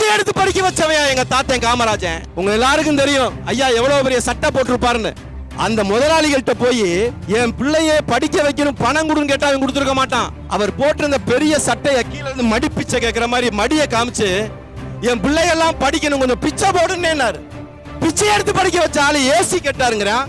பிச்சை எடுத்து படிக்க வச்சவையா எங்க தாத்தன் காமராஜன். உங்க எல்லாருக்கும் தெரியும். ஐயா எவ்வளவு பெரிய சட்டை போட்டிருப்பாருன்னு. அந்த முதலாளிகள்கிட்ட போய் என் பிள்ளைய படிக்க வைக்கணும் பணம் கொடுன்னு கேட்டா அவன் கொடுத்துருக்க மாட்டான். அவர் போட்டிருந்த பெரிய சட்டைய கீழே இருந்து மடி பிச்சை கேட்கிற மாதிரி மடியை காமிச்சு என் பிள்ளையெல்லாம் படிக்கணும் கொஞ்சம் பிச்சை போடுன்னு பிச்சை எடுத்து படிக்க வச்ச ஆளு ஏசி கேட்டாருங்கிறான்.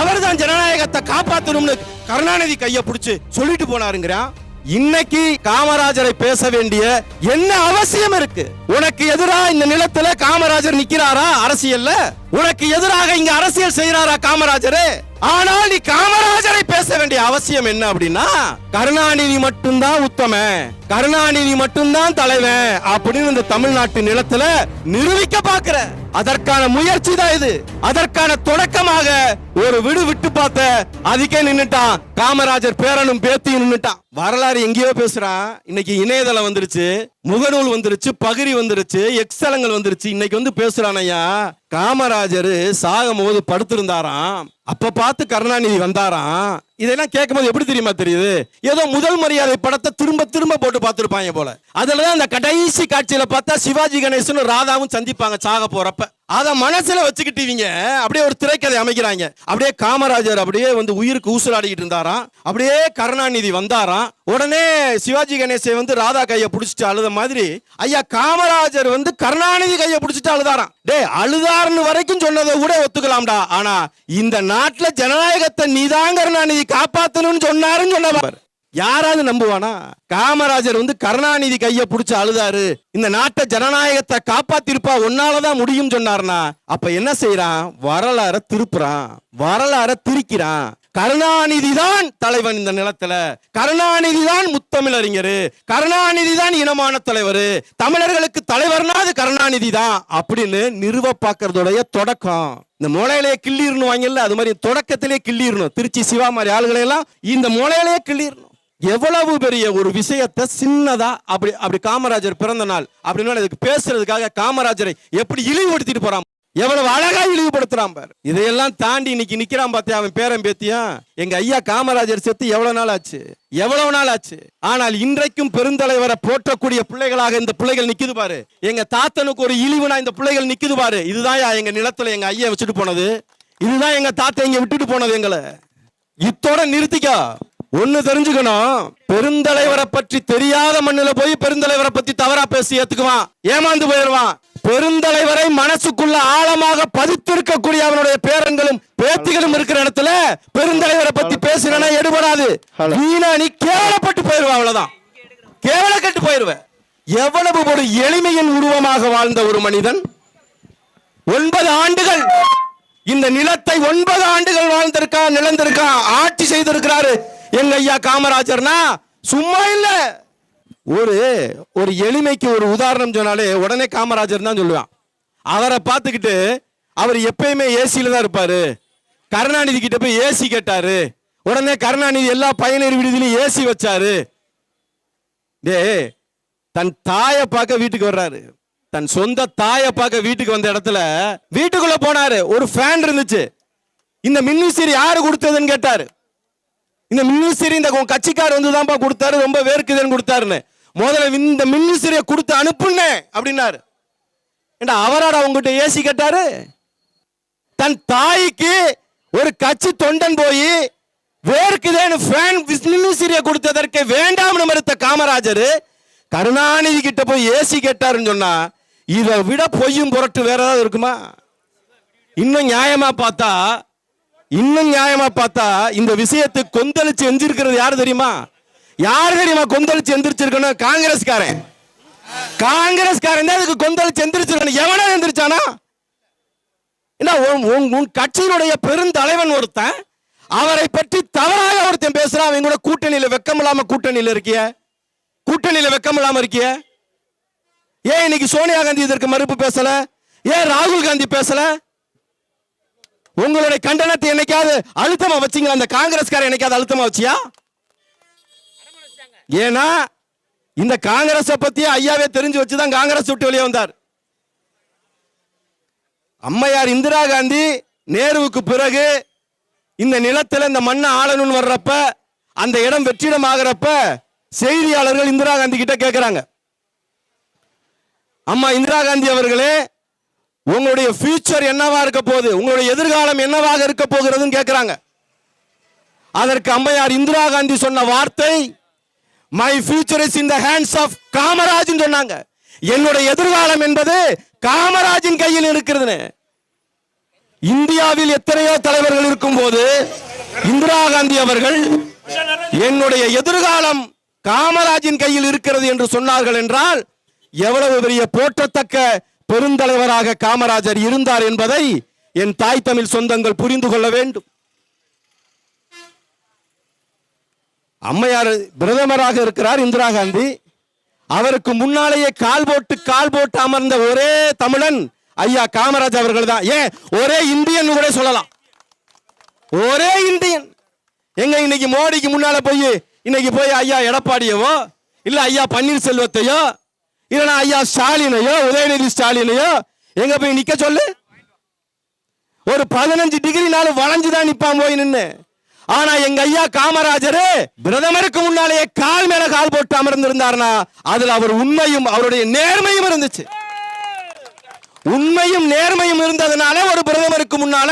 அவர் தான் ஜனநாயகத்தை காப்பாத்தணும்னு கருணாநிதி கைய பிடிச்சு சொல்லிட்டு போனாருங்கிறான். இன்னைக்கு காமராஜரை பேச வேண்டிய என்ன அவசியம் இருக்கு? உனக்கு எதிராக இந்த நிலத்துல காமராஜர் நிக்கிறாரா? அரசியல்ல? உனக்கு எதிராக இங்க அரசியல் செய்யறாரா காமராஜரு? ஆனால் நீ காமராஜரை பேச வேண்டிய அவசியம் என்ன அப்படின்னா கருணாநிதி மட்டும்தான் உத்தம கருணாநிதி மட்டும்தான் தலைவன் அப்படின்னு இந்த தமிழ்நாட்டு நிலத்துல நிரூபிக்க பாக்குற அதற்கான முயற்சி தான் இது. அதற்கான தொடக்கமாக ஒரு விடு விட்டு பார்த்த அதுக்கே நின்னுட்டான். காமராஜர் பேரனும் பேத்தியும் நின்னுட்டான். வரலாறு எங்கேயோ பேசுறான் இன்னைக்கு இணையதளம் வந்துருச்சு. முகநூல் வந்துருச்சு பகிரி வந்துருச்சு எக்ஸலங்கள் வந்துருச்சு. இன்னைக்கு வந்து பேசுறான் ஐயா. காமராஜர் சாகும் போது படுத்திருந்தாராம். அப்ப பார்த்து கருணாநிதி வந்தாராம். இதெல்லாம் கேட்கும்போது எப்படி தெரியுமா தெரியுது? ஏதோ முதல் மரியாதை படத்தை திரும்ப திரும்ப போட்டு பார்த்துருப்பாங்க போல. அதுலதான் அந்த கடைசி காட்சியில பார்த்தா சிவாஜி கணேசன் ராதாவும் சந்திப்பாங்க சாக போறப்ப. அதை மனசுல வச்சுக்கிட்டீங்க அப்படியே ஒரு திரைக்கதை அமைக்கிறாங்க. அப்படியே காமராஜர் அப்படியே வந்து உயிருக்கு ஊசலாடிக்கிட்டு இருந்தாராம். அப்படியே கருணாநிதி வந்தாராம். உடனே சிவாஜி கணேசன் வந்து ராதா கையை பிடிச்சிட்டு அழுத மாதிரி ஐயா காமராஜர் வந்து கருணாநிதி கையை பிடிச்சிட்டு அழுதாராம். டேய் அழுதாருன்னு வரைக்கும் சொன்னதை கூட ஒத்துக்கலாம்டா. ஆனா இந்த நாட்டுல ஜனநாயகத்தை நீதான் கருணாநிதி காப்பாத்தணும்னு சொன்னாருன்னு சொன்னவர் யாராவது நம்புவானா? காமராஜர் வந்து கருணாநிதி கைய புடிச்சு அழுதாரு. இந்த நாட்டை ஜனநாயகத்தை காப்பாத்திருப்பா ஒன்னாலதான் முடியும் சொன்னார்னா அப்ப என்ன செய்யறான் வரலாற திருப்புறான். வரலாற திரிக்கிறான். கருணாநிதி தான் தலைவன் இந்த நிலத்துல. கருணாநிதி தான் முத்தமிழறிஞர். கருணாநிதி தான் இனமான தலைவர். தமிழர்களுக்கு தலைவர்னா அது கருணாநிதி தான் அப்படின்னு நிறுவ பார்க்கறதுடைய தொடக்கம். இந்த மூளையிலேயே கிள்ளிடணும் வாங்கல அது மாதிரி தொடக்கத்திலே கிள்ளிடணும் திருச்சி சிவா மாதிரி ஆளுகளை எல்லாம் இந்த மூளையிலேயே கிள்ளிடணும் எவ்வளவு பெரிய ஒரு விஷயத்தை சின்னதா அப்படி அப்படி காமராஜர் பிறந்த நாள் அப்படின்னு இதுக்கு பேசுறதுக்காக காமராஜரை எப்படி இழிவுபடுத்திட்டு போறான்? எவ்வளவு அழகா இழிவுபடுத்துறான் பாரு. இதையெல்லாம் தாண்டி இன்னைக்கு நிக்கிறான் பாத்தியா அவன் பேரன் பேத்தியா? எங்க ஐயா காமராஜர் செத்து எவ்வளவு நாள் ஆச்சு? எவ்வளவு நாள் ஆச்சு? ஆனால் இன்றைக்கும் பெருந்தலைவரை போற்றக்கூடிய பிள்ளைகளாக இந்த பிள்ளைகள் நிக்குது பாரு. எங்க தாத்தனுக்கு ஒரு இழிவுனா இந்த பிள்ளைகள் நிக்குது பாரு. இதுதான் எங்க நிலத்துல எங்க ஐயா வச்சுட்டு போனது. இதுதான் எங்க தாத்தா இங்க விட்டுட்டு போனது எங்களை. இத்தோட நிறுத்திக்கோ. ஒண்ணு தெரிஞ்சுக்கணும். பெருந்தலைவரை பற்றி தெரியாத மண்ணுல போய் பெருந்தலைவரை பத்தி தவறா பேசி ஏத்துக்குவான். ஏமாந்து போயிடுவான். பெருந்தலைவரை மனசுக்குள்ள ஆழமாக பதித்திருக்கக்கூடிய அவனுடைய பேரன்களும் பேத்திகளும் இருக்கிற இடத்துல பெருந்தலைவரை பத்தி பேசுறேன்னா எடுபடாது. வீணா நீ கேவலப்பட்டு போயிருவ அவ்வளவுதான். கேவலப்பட்டு போயிருவ எவ்வளவு ஒரு எளிமையின் உருவமாக வாழ்ந்த ஒரு மனிதன்? ஒன்பது ஆண்டுகள் இந்த நிலத்தை ஒன்பது ஆண்டுகள் வாழ்ந்திருக்கா நிலந்திருக்கா ஆட்சி செய்திருக்கிறாரு எங்க ஐயா காமராஜர்னா? சும்மா இல்ல. ஒரு ஒரு எளிமைக்கு ஒரு உதாரணம் சொன்னாலே உடனே காமராஜர் தான் சொல்லுவான். அவரை பார்த்துக்கிட்டு அவர் எப்பயுமே ஏசியில தான் இருப்பாரு. கருணாநிதி கிட்ட போய் ஏசி கேட்டாரு. உடனே கருணாநிதி எல்லா பயனர் விடுதியிலும் ஏசி வச்சாரு. டே தன் தாயை பார்க்க வீட்டுக்கு வர்றாரு. தன் சொந்த தாயை பார்க்க வீட்டுக்கு வந்த இடத்துல வீட்டுக்குள்ள போனாரு. ஒரு ஃபேன் இருந்துச்சு. இந்த மின்விசிறி யாரு கொடுத்ததுன்னு கேட்டாரு. இந்த மின்விசிறி இந்த உன் கட்சிக்கார் வந்து தான்ப்பா கொடுத்தாரு ரொம்ப வேர்க்குதுன்னு கொடுத்தாருன்னு. முதல்ல இந்த மின்விசிறியை கொடுத்து அனுப்புனே அப்படின்னாரு. ஏண்டா அவராடா உங்ககிட்ட ஏசி கேட்டாரு? தன் தாய்க்கு ஒரு கட்சி தொண்டன் போய் வேர்க்குதேன்னு ஃபேன் மின்விசிறியை கொடுத்ததற்கு வேண்டாம்னு மறுத்த காமராஜர் கருணாநிதி கிட்ட போய் ஏசி கேட்டாருன்னு சொன்னா இதை விட பொய்யும் புரட்டு வேற ஏதாவது இருக்குமா? இன்னும் நியாயமா பார்த்தா இன்னும் நியாயமா பார்த்தா இந்த விஷயத்தை கொந்தளிச்சு எந்திருக்கிறது யாரு தெரியுமா? யாரு தெரியுமா கொந்தளிச்சு எந்திரிச்சிருக்கணும்? காங்கிரஸ்காரன். காங்கிரஸ்காரன் தான் அதுக்கு கொந்தளிச்சு எந்திரிச்சிருக்கணும். எவனா எந்திரிச்சானா? என்ன உன்- உன் உன் கட்சியினுடைய பெருந்தலைவன் ஒருத்தன் அவரை பற்றி தவறாக ஒருத்தன் பேசுறான். அவங்க கூட கூட்டணியில வெக்கம் இல்லாம கூட்டணியில இருக்கிய. கூட்டணியில வெக்கம் இல்லாம இருக்கிய. ஏன் இன்னைக்கு சோனியா காந்தி இதற்கு மறுப்பு பேசல? ஏன் ராகுல் காந்தி பேசல? உங்களுடைய கண்டனத்தை என்னைக்காவது அழுத்தமா வச்சீங்களா? அந்த காங்கிரஸ்காரன் என்னைக்காவது அழுத்தமா வச்சியா? ஏன்னா இந்த காங்கிரஸை பத்தி ஐயாவே தெரிஞ்சு வச்சுதான் காங்கிரஸ் விட்டு வெளியே வந்தார். அம்மையார் இந்திரா காந்தி நேருவுக்கு பிறகு இந்த நிலத்தில் இந்த மண்ணை ஆளணும்னு வர்றப்ப அந்த இடம் வெற்றிடம் ஆகிறப்ப செய்தியாளர்கள் இந்திரா காந்தி கிட்ட கேட்கிறாங்க அம்மா இந்திரா காந்தி அவர்களே உங்களுடைய ஃபியூச்சர் என்னவா இருக்க போகுது? உங்களுடைய எதிர்காலம் என்னவாக இருக்க போகிறதுன்னு கேட்குறாங்க அதற்கு அம்மையார் இந்திரா காந்தி சொன்ன வார்த்தை my future is in the hands of Kamaraj சொன்னாங்க. என்னுடைய எதிர்காலம் என்பது காமராஜின் கையில் இருக்கிறது இந்தியாவில் எத்தனையோ தலைவர்கள் இருக்கும் போது இந்திரா காந்தி அவர்கள் என்னுடைய எதிர்காலம் காமராஜின் கையில் இருக்கிறது என்று சொன்னார்கள் என்றால் எவ்வளவு பெரிய போற்றத்தக்க பெருந்தலைவராக காமராஜர் இருந்தார் என்பதை என் தாய் தமிழ் சொந்தங்கள் புரிந்து கொள்ள வேண்டும். அம்மையார் பிரதமராக இருக்கிறார் இந்திரா காந்தி. அவருக்கு முன்னாலேயே கால் போட்டு கால் போட்டு அமர்ந்த ஒரே தமிழன் ஐயா காமராஜ் அவர்கள் தான். ஏன்? ஒரே இந்தியன் கூட சொல்லலாம். ஒரே இந்தியன். எங்க இன்னைக்கு மோடிக்கு முன்னால போய் இன்னைக்கு போய் ஐயா எடப்பாடியவோ இல்ல ஐயா பன்னீர்செல்வத்தையோ இல்லைனா ஐயா ஸ்டாலினையோ உதயநிதி ஸ்டாலினையோ எங்க போய் நிக்க சொல்லு? ஒரு பதினஞ்சு டிகிரி நாள் வளைஞ்சுதான் நிப்பான் போய் நின்னு. ஆனா எங்க ஐயா காமராஜர் பிரதமருக்கு முன்னாலேயே கால் மேல கால் போட்டு அமர்ந்திருந்தாருன்னா அதுல அவர் உண்மையும் அவருடைய நேர்மையும் இருந்துச்சு. உண்மையும் நேர்மையும் இருந்ததுனால ஒரு பிரதமருக்கு முன்னால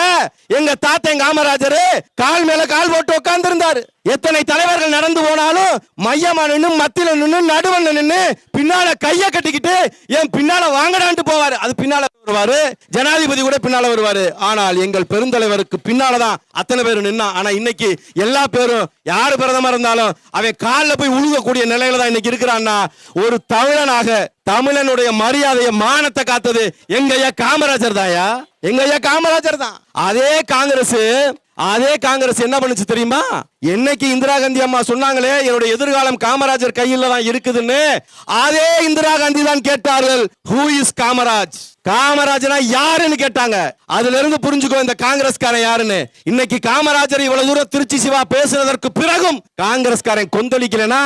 எங்க தாத்தன் காமராஜர் கால் மேல கால் போட்டு உட்கார்ந்து இருந்தார் எத்தனை தலைவர்கள் நடந்து போனாலும் மையமா நின்று மத்தியில நின்று நடுவன் நின்னு பின்னால கைய கட்டிக்கிட்டு என் பின்னால வாங்கடான்ட்டு போவாரு. அது பின்னால வருவாரு. ஜனாதிபதி கூட பின்னால வருவாரு. ஆனால் எங்கள் பெருந்தலைவருக்கு பின்னாலதான் அத்தனை பேர் நின்னா. ஆனா இன்னைக்கு எல்லா பேரும் யாரு பிரதமர் இருந்தாலும் அவன் காலில் போய் உழுகக்கூடிய நிலையில தான் இன்னைக்கு இருக்கிறான்னா ஒரு தமிழனாக தமிழனுடைய மரியாதையை மானத்தை காத்தது எங்க ஐயா காமராஜர் தாயா எங்க ஐயா காமராஜர் தான். அதே காங்கிரஸ் அதே காங்கிரஸ் என்ன பண்ணுச்சு தெரியுமா? என்னைக்கு இந்திரா காந்தி அம்மா சொன்னாங்களே என்னுடைய எதிர்காலம் காமராஜர் கையில தான் இருக்குதுன்னு அதே இந்திரா காந்தி தான் கேட்டார்கள் ஹூ இஸ் காமராஜ்? காமராஜனா யாருன்னு கேட்டாங்க. அதுல இருந்து புரிஞ்சுக்கோ இந்த காங்கிரஸ்காரன் யாருன்னு. இன்னைக்கு காமராஜர் இவ்வளவு தூரம் திருச்சி சிவா பேசுனதற்கு பிறகும் காங்கிரஸ்காரன் கொந்தளிக்கலனா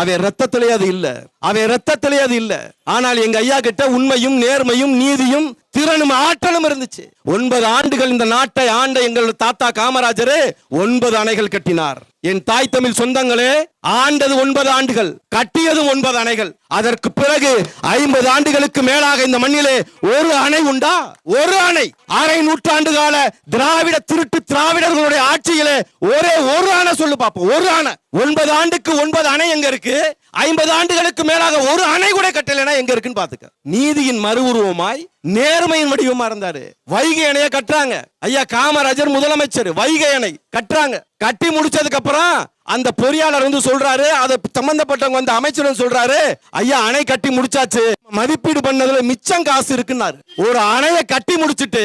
அவன் ரத்தத்திலே அது இல்ல. அவன் ரத்தத்திலே அது இல்ல. ஆனால் எங்க ஐயா கிட்ட உண்மையும் நேர்மையும் நீதியும் திறனும் ஆற்றலும் இருந்துச்சு. ஒன்பது ஆண்டுகள் இந்த நாட்டை ஆண்ட எங்கள் தாத்தா காமராஜர் ஒன்பது அணைகள் கட்டினார். என் தாய் தமிழ் சொந்தங்களே ஆண்டது ஒன்பது ஆண்டுகள் கட்டியது ஒன்பது அணைகள். அதற்கு பிறகு ஐம்பது ஆண்டுகளுக்கு மேலாக இந்த மண்ணிலே ஒரு அணை உண்டா? ஒரு அணை. அரை நூற்றாண்டு கால திராவிட திருட்டு திராவிடர்களுடைய ஆட்சியிலே ஒரே ஒரு அணை சொல்லு பாப்போம். ஒரு அணை ஒன்பது ஆண்டுக்கு ஒன்பது அணை எங்க இருக்கு? ஐம்பது ஆண்டுகளுக்கு மேலாக ஒரு அணை கூட கட்டலைன்னா எங்க இருக்குன்னு பாத்துக்க. நீதியின் மறு உருவமாய் நேர்மையின் வடிவமா இருந்தாரு. வைகை அணைய கட்டுறாங்க. ஐயா காமராஜர் முதலமைச்சர் வைகை அணை கட்டுறாங்க. கட்டி முடிச்சதுக்கு அப்புறம் அந்த பொறியாளர் வந்து சொல்றாரு அதை சம்பந்தப்பட்டவங்க வந்து அமைச்சர் சொல்றாரு ஐயா அணை கட்டி முடிச்சாச்சு. மதிப்பீடு பண்ணதுல மிச்சம் காசு இருக்குன்னாரு. ஒரு அணையை கட்டி முடிச்சிட்டு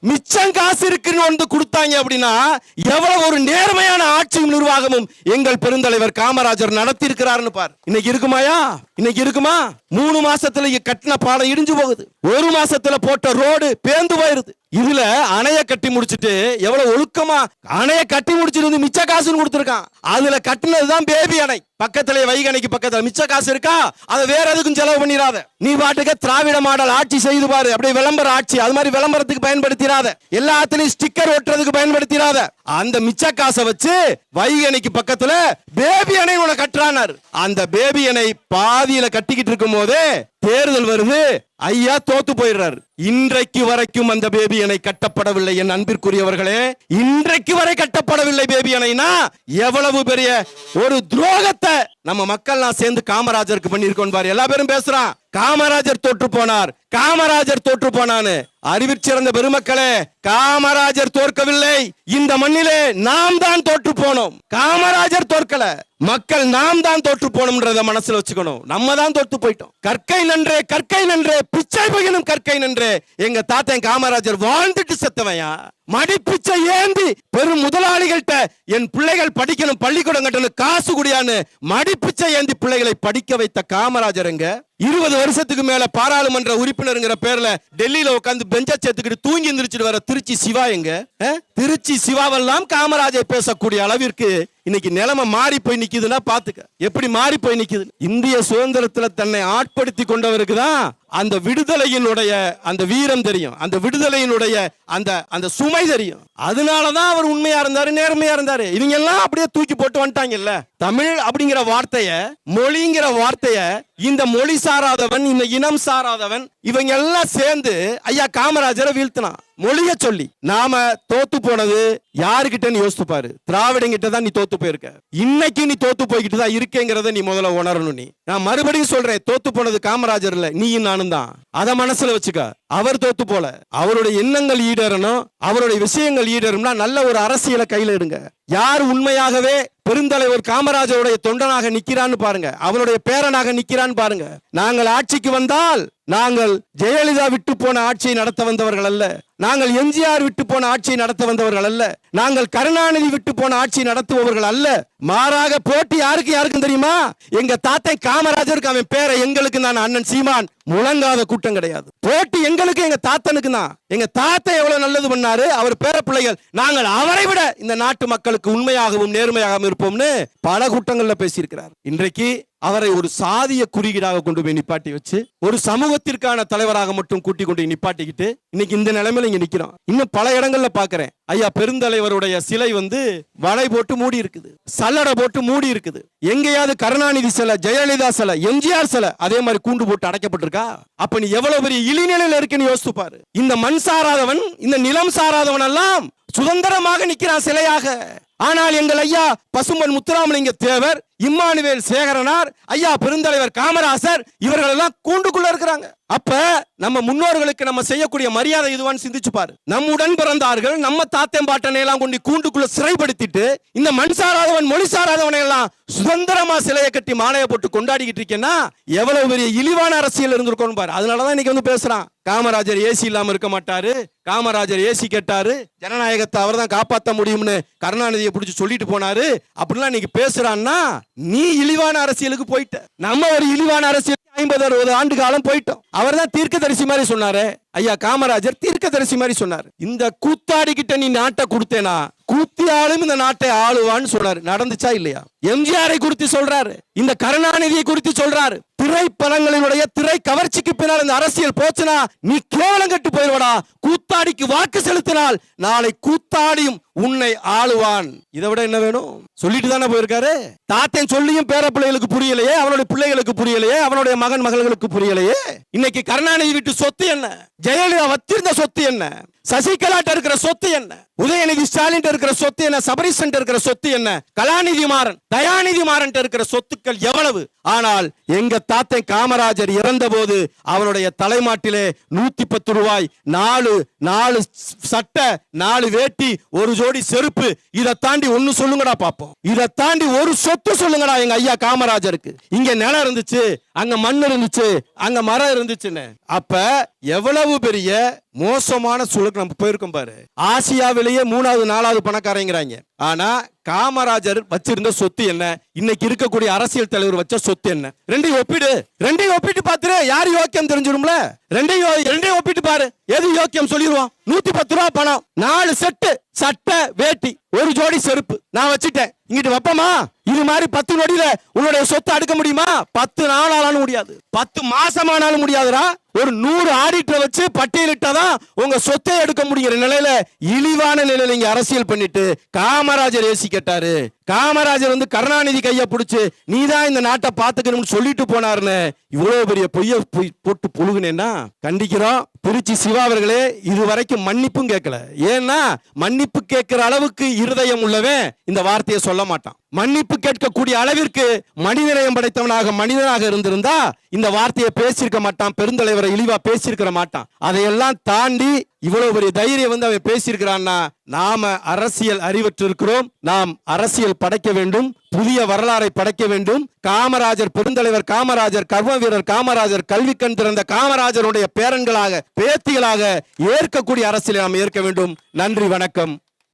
மிச்சம் காசு இருக்குன்னு வந்து கொடுத்தாங்க அப்படின்னா எவ்வளவு ஒரு நேர்மையான ஆட்சியும் நிர்வாகமும் எங்கள் பெருந்தலைவர் காமராஜர் நடத்தி இருக்கிறாருன்னு பார். இன்னைக்கு இருக்குமாயா இன்னைக்கு இருக்குமா? மூணு மாசத்துல கட்டின பாலம் இடிஞ்சு போகுது. ஒரு மாசத்துல போட்ட ரோடு பேந்து போயிருது. இதுல அணைய கட்டி முடிச்சிட்டு எவ்வளவு ஒழுக்கமா அணைய கட்டி முடிச்சிட்டு வந்து மிச்ச காசுன்னு கொடுத்துருக்கான். அதுல கட்டினதுதான் பேபி அணை. பக்கத்துல வைகணைக்கு பக்கத்துல மிச்ச காசு இருக்கா? அதை வேற எதுக்கும் செலவு பண்ணிடாத. நீ பாட்டுக்கு திராவிட மாடல் ஆட்சி செய்து பாரு. அப்படி விளம்பர ஆட்சி. அது மாதிரி விளம்பரத்துக்கு பயன்படுத்திடாத. எல்லாத்துலயும் ஸ்டிக்கர் ஒட்டுறதுக்கு பயன்படுத்திடாத. அந்த மிச்ச காசை வச்சு வைகணைக்கு பக்கத்துல பேபி அணை உன கட்டுறானார். அந்த பேபி அணை பாதியில கட்டிக்கிட்டு இருக்கும் போதே தேர்தல் வருது. ஐயா தோத்து போயிடுறார். இன்றைக்கு வரைக்கும் அந்த பேபி அணை கட்டப்படவில்லை என் அன்பிற்குரியவர்களே. இன்றைக்கு வரை கட்டப்படவில்லை பேபி அணைனா எவ்வளவு பெரிய ஒரு துரோகத்தை நம்ம மக்கள்லாம் சேர்ந்து காமராஜருக்கு பண்ணிருக்கோம் பாரு. எல்லா பேரும் பேசுறான். காமராஜர் தோற்று போனார். காமராஜர் தோற்று போனான்னு. அறிவிச்சிறந்த பெருமக்களே காமராஜர் தோற்கவில்லை. இந்த மண்ணிலே நாம் தான் தோற்று போனோம். காமராஜர் தோற்கல. மக்கள் நாம் தான் தோற்று போனோம்ன்றத மனசுல வச்சுக்கணும். நம்ம தான் தோற்று போயிட்டோம். கற்கை நன்றே கற்கை நன்றே பிச்சை பகினும் கற்கை நன்றே. எங்க தாத்தன் காமராஜர் வாழ்ந்துட்டு செத்தவையா மடிப்பிச்சை ஏந்தி பெரும் முதலாளிகள்கிட்ட என் பிள்ளைகள் படிக்கணும் பள்ளிக்கூடம் கட்டணும் காசு குடியான்னு. மடிப்பிச்சை ஏந்தி பிள்ளைகளை படிக்க வைத்த காமராஜர் எங்க? இருபது வருஷத்துக்கு மேல பாராளுமன்ற உறுப்பினருங்கிற பேர்ல டெல்லியில உட்கார்ந்து பெஞ்சா சேர்த்துக்கிட்டு தூங்கி எந்திரிச்சிட்டு வர திருச்சி சிவா எங்க? திருச்சி சிவாவெல்லாம் காமராஜர் பேசக்கூடிய அளவிற்கு இன்னைக்கு நிலைமை மாறி போய் நிக்குதுன்னா பாத்துக்க. எப்படி மாறி போய் நிக்குது? இந்திய சுதந்திரத்துல தன்னை ஆட்படுத்தி கொண்டவருக்கு தான் அந்த விடுதலையினுடைய அந்த வீரம் தெரியும். அந்த விடுதலையினுடைய அந்த அந்த சுமை தெரியும். அதனாலதான் அவர் உண்மையா இருந்தாரு நேர்மையா இருந்தாரு. இவங்க எல்லாம் அப்படியே தூக்கி போட்டு வந்துட்டாங்கல்ல. தமிழ் அப்படிங்கிற வார்த்தைய மொழிங்கிற வார்த்தைய இந்த மொழி சாராதவன் இந்த இனம் சாராதவன் இவங்க எல்லாம் சேர்ந்து ஐயா காமராஜரை வீழ்த்தினான். மொழிய சொல்லி. நாம தோத்து போனது யாருகிட்டன்னு யோசித்து பாரு திராவிடங்கிட்ட தான் நீ தோத்து போயிருக்க. இன்னைக்கு நீ தோத்து போய்கிட்டு தான் இருக்கேங்கிறத நீ முதல்ல உணரணும் நீ. நான் மறுபடியும் சொல்றேன் தோத்து போனது காமராஜர் இல்ல நான் நானும் தான் அதை மனசுல வச்சுக்க. அவர் தோத்து போல. அவருடைய எண்ணங்கள் ஈடேறணும். அவருடைய விஷயங்கள் ஈடேறும்னா நல்ல ஒரு அரசியலை கையில எடுங்க. யார் உண்மையாகவே பெருந்தலைவர் காமராஜருடைய தொண்டனாக நிக்கிறான்னு பாருங்க. அவருடைய பேரனாக நிக்கிறான்னு பாருங்க. நாங்கள் ஆட்சிக்கு வந்தால் நாங்கள் ஜெயலலிதா விட்டு போன ஆட்சியை நடத்த வந்தவர்கள் அல்ல. நாங்கள் எம்ஜிஆர் விட்டு போன ஆட்சியை நடத்த வந்தவர்கள் அல்ல. நாங்கள் கருணாநிதி விட்டு போன ஆட்சி நடத்துபவர்கள் அல்ல. மாறாக போட்டி யாருக்கு யாருக்கும் தெரியுமா? எங்க தாத்தை காமராஜருக்கு அவன் பேரை எங்களுக்கு தான் அண்ணன் சீமான். முழங்காத கூட்டம் கிடையாது. போட்டி எங்களுக்கு எங்க தாத்தனுக்கு தான். எங்க தாத்தா எவ்வளவு நல்லது பண்ணாரு அவர் பேர பிள்ளைகள். நாங்கள் அவரை விட இந்த நாட்டு மக்களுக்கு உண்மையாகவும் நேர்மையாகவும் இருப்போம்னு பல கூட்டங்கள்ல பேசியிருக்கிறார். இன்றைக்கு அவரை ஒரு சாதிய குறியீடாக கொண்டு போய் நிப்பாட்டி வச்சு ஒரு சமூகத்திற்கான தலைவராக மட்டும் கூட்டிக் கொண்டு நிப்பாட்டிக்கிட்டு இன்னைக்கு இந்த நிலைமையில இங்க நிக்கிறோம் இன்னும் பல இடங்கள்ல பாக்குறேன். ஐயா பெருந்தலைவருடைய சிலை வந்து வலை போட்டு மூடி இருக்குது. சல்லடை போட்டு மூடி இருக்குது. எங்கேயாவது கருணாநிதி சிலை ஜெயலலிதா சிலை எம்ஜிஆர் சிலை அதே மாதிரி கூண்டு போட்டு அடைக்கப்பட்டிருக்கா? அப்ப நீ எவ்வளவு பெரிய இழிநிலையில இருக்குன்னு யோசித்து பாரு. இந்த மண் சாராதவன் இந்த நிலம் சாராதவன் எல்லாம் சுதந்திரமாக நிக்கிறான் சிலையாக. ஆனால் எங்கள் ஐயா பசும்பன் முத்துராமலிங்க தேவர் இம்மானுவேல் சேகரனார் ஐயா பெருந்தலைவர் காமராசர் இவர்கள் எல்லாம் கூண்டுக்குள்ள இருக்கிறாங்க. அப்ப நம்ம முன்னோர்களுக்கு நம்ம செய்யக்கூடிய மரியாதை இதுவான்னு சிந்திச்சு பாரு. நம்ம உடன் பிறந்தார்கள் நம்ம தாத்தன் பாட்டனை எல்லாம் கொண்டு கூண்டுக்குள்ள சிறைப்படுத்திட்டு இந்த மண் சாராதவன் மொழி சாராதவனை எல்லாம் சுதந்திரமா சிலையை கட்டி மாலையை போட்டு கொண்டாடிக்கிட்டு இருக்கேன்னா எவ்வளவு பெரிய இழிவான அரசியல் இருந்திருக்கும் பாரு. அதனாலதான் இன்னைக்கு வந்து பேசுறான். காமராஜர் ஏசி இல்லாம இருக்க மாட்டாரு. காமராஜர் ஏசி கேட்டாரு. ஜனநாயகத்தை அவர் தான் காப்பாற்ற முடியும்னு கருணாநிதியை பிடிச்சி சொல்லிட்டு போனாரு. அப்படிலாம் இன்னைக்கு பேசுறான்னா நீ இழிவான அரசியலுக்கு போயிட்ட. நம்ம ஒரு இழிவான அரசியல் ஐம்பது அறுபது ஆண்டு காலம் போயிட்டோம். அவர் தான் தீர்க்கதரிசி மாதிரி சொன்னாரு. ஐயா காமராஜர் தீர்க்கதரிசி மாதிரி சொன்னார். இந்த கூத்தாடி கிட்ட நீ நாட்டை கொடுத்தேனா? கூத்தியாலும் இந்த நாட்டை ஆளுவான்னு சொன்னாரு. நடந்துச்சா இல்லையா? எம்ஜிஆரை குறித்து சொல்றாரு. இந்த கருணாநிதியை குறித்து சொல்றாரு. திரைப்படங்களினுடைய திரை கவர்ச்சிக்கு பின்னால் இந்த அரசியல் போச்சுனா நீ கேவலம் கட்டு போயிடுவடா. கூத்தாடிக்கு வாக்கு செலுத்தினால் நாளை கூத்தாடியும் உன்னை ஆளுவான். இதை விட என்ன வேணும்? சொல்லிட்டு தானே போயிருக்காரு. தாத்தன் சொல்லியும் பேர பிள்ளைகளுக்கு புரியலையே அவனுடைய பிள்ளைகளுக்கு புரியலையே அவனுடைய மகன் மகளுக்கு புரியலையே. இன்னைக்கு கருணாநிதி வீட்டு சொத்து என்ன? ஜெயலலிதா வச்சிருந்த சொத்து என்ன? சசிகலாட்ட இருக்கிற சொத்து என்ன? உதயநிதி ஸ்டாலின் இருக்கிற சொத்து என்ன? சபரிசன் இருக்கிற சொத்து என்ன? கலாநிதி மாறன் தயாநிதி மாறன் இருக்கிற சொத்துக்கள் எவ்வளவு? ஆனால் எங்க தாத்தை காமராஜர் இறந்த போது அவனுடைய தலைமாட்டிலே நூத்தி பத்து ரூபாய் நாலு நாலு சட்டை நாலு வேட்டி ஒரு ஜோடி செருப்பு. இதை தாண்டி ஒண்ணு சொல்லுங்கடா பாப்போம். இதை தாண்டி ஒரு சொத்து சொல்லுங்கடா எங்க ஐயா காமராஜருக்கு. இங்க நிலம் இருந்துச்சு அங்க மண் இருந்துச்சு அங்க மரம் இருந்துச்சுன்னு. அப்ப எவ்வளவு பெரிய மோசமான சூழலுக்கு நம்ம போயிருக்கோம் பாரு. ஆசியாவிலேயே மூணாவது நாலாவது பணக்காரங்கிறாங்க. ஆனா காமராஜர் வச்சிருந்த சொத்து என்ன? இன்னைக்கு இருக்கக்கூடிய அரசியல் தலைவர் வச்ச சொத்து என்ன? ரெண்டையும் ஒப்பிடு. ரெண்டையும் ஒப்பிட்டு பாத்துரு. யாரு யோக்கியம் தெரிஞ்சிடும்ல? ரெண்டையும் ரெண்டையும் ஒப்பிட்டு பாரு. எது யோக்கியம் சொல்லிடுவோம் நூத்தி பத்து ரூபா பணம். நாலு செட்டு சட்டை வேட்டி ஒரு ஜோடி செருப்பு. நான் வச்சுட்டேன். இங்கிட்டு வைப்பமா? இது மாதிரி பத்து நொடியில உன்னுடைய சொத்தை அடுக்க முடியுமா? பத்து நாள் ஆனாலும் முடியாது. பத்து மாசம் ஆனாலும் முடியாதுடா. ஒரு நூறு ஆடிட்டரை வச்சு பட்டியலிட்டாதான் உங்க சொத்தை எடுக்க முடிகிற நிலையில இழிவான நிலையில இங்க அரசியல் பண்ணிட்டு காமராஜர் ஏசி கேட்டாரு காமராஜர் வந்து கருணாநிதி கைய பிடிச்சு நீ தான் இந்த நாட்டை பாத்துக்கணும்னு சொல்லிட்டு போனாருன்னு இவ்வளவு பெரிய பொய்ய பொய் போட்டு புழுகுனேன்னா? கண்டிக்கிறோம். திருச்சி சிவா அவர்களே இது வரைக்கும் மன்னிப்பும் கேட்கல. ஏன்னா மன்னிப்பு கேட்கிற அளவுக்கு இருதயம் உள்ளவன் இந்த வார்த்தையை சொல்ல மாட்டான். மன்னிப்பு கேட்கக்கூடிய அளவிற்கு மனிதநேயம் படைத்தவனாக மனிதனாக இருந்திருந்தா இந்த வார்த்தையை பேசியிருக்க மாட்டான் பெருந்தலைவரை இழிவா பேசியிருக்க மாட்டான். அதையெல்லாம் தாண்டி இவ்வளவு பெரிய தைரியம் வந்து அவன் பேசியிருக்கிறான்னா நாம அரசியல் அறிவற்றிருக்கிறோம் நாம் அரசியல் படைக்க வேண்டும் புதிய வரலாறை படைக்க வேண்டும். காமராஜர் பெருந்தலைவர் காமராஜர் கர்ம வீரர் காமராஜர் கல்வி கண் திறந்த காமராஜருடைய பேரன்களாக பேத்திகளாக ஏற்கக்கூடிய அரசியலை நாம் ஏற்க வேண்டும். நன்றி வணக்கம்.